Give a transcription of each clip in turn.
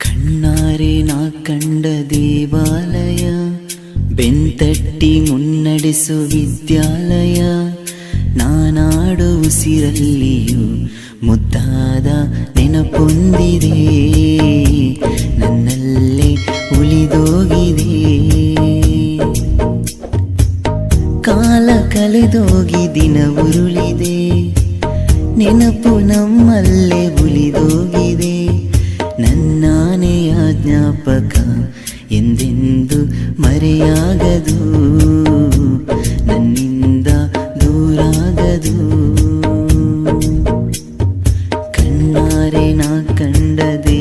കണ്ണാരിനാ കണ്ട ദേവാലയ ಬೆಂತಟ್ಟಿ ಮುನ್ನಡೆಸು ವಿದ್ಯಾಲಯ ನಾನಾಡು ಉಸಿರಲ್ಲಿಯೂ ಮುದ್ದಾದ ನೆನಪೊಂದಿದೆ. ನನ್ನಲ್ಲೇ ಉಳಿದೋಗಿದೆ. ಕಾಲ ಕಳೆದೋಗಿ ದಿನ ಉರುಳಿದೆ. ನೆನಪು ನಮ್ಮಲ್ಲೇ ಉಳಿದೋಗಿದೆ. ನನ್ನಾನೆಯ ಜ್ಞಾಪಕ ಎಂದೆಂದು ಮರೆಯಾಗದು. ನನ್ನಿಂದ ದೂರಾಗದು.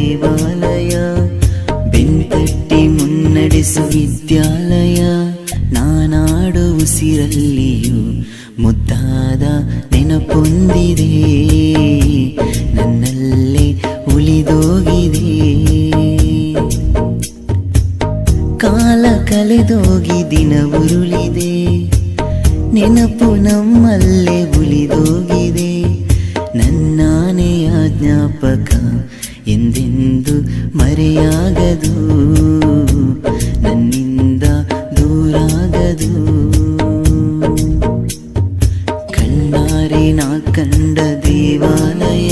ದೇವಾಲಯ ಬೆಂತಟ್ಟಿ ಮುನ್ನಡೆಸು ವಿದ್ಯಾಲಯ, ನಾನಾಡು ಉಸಿರಲ್ಲಿಯೂ ಮುದ್ದಾದ ನೆನಪೊಂದಿದೆ ನನ್ನಲ್ಲೇ ಉಳಿದೋಗಿದೆ. ಕಾಲ ಕಳೆದೋಗಿ ದಿನ ಉರುಳಿದೆ. ನೆನಪು ನಮ್ಮಲ್ಲೇ ಉಳಿದೋಗಿದೆ. ನನ್ನಾನೆಯ ಜ್ಞಾಪಕ ದಾರಿಯಾಗದು ನನ್ನಿಂದ ದೂರಾಗದು ಕಣ್ಣಾರಿ ನಾ ಕಂಡ ದೇವಾಲಯ